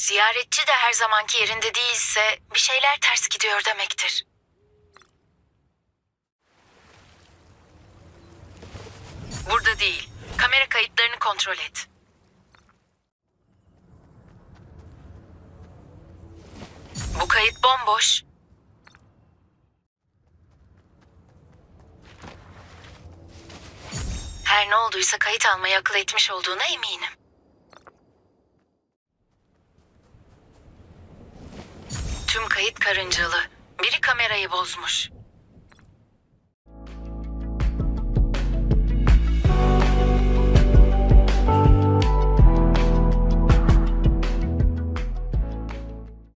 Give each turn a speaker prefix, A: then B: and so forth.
A: İşaretçi de her zamanki yerinde değilse bir şeyler ters gidiyor demektir. Burada değil. Kamera kayıtlarını kontrol et. Bu kayıt bomboş. Her ne olduysa kayıt almayı akıl etmiş olduğuna eminim. Tüm kayıt karıncalı. Biri kamerayı bozmuş.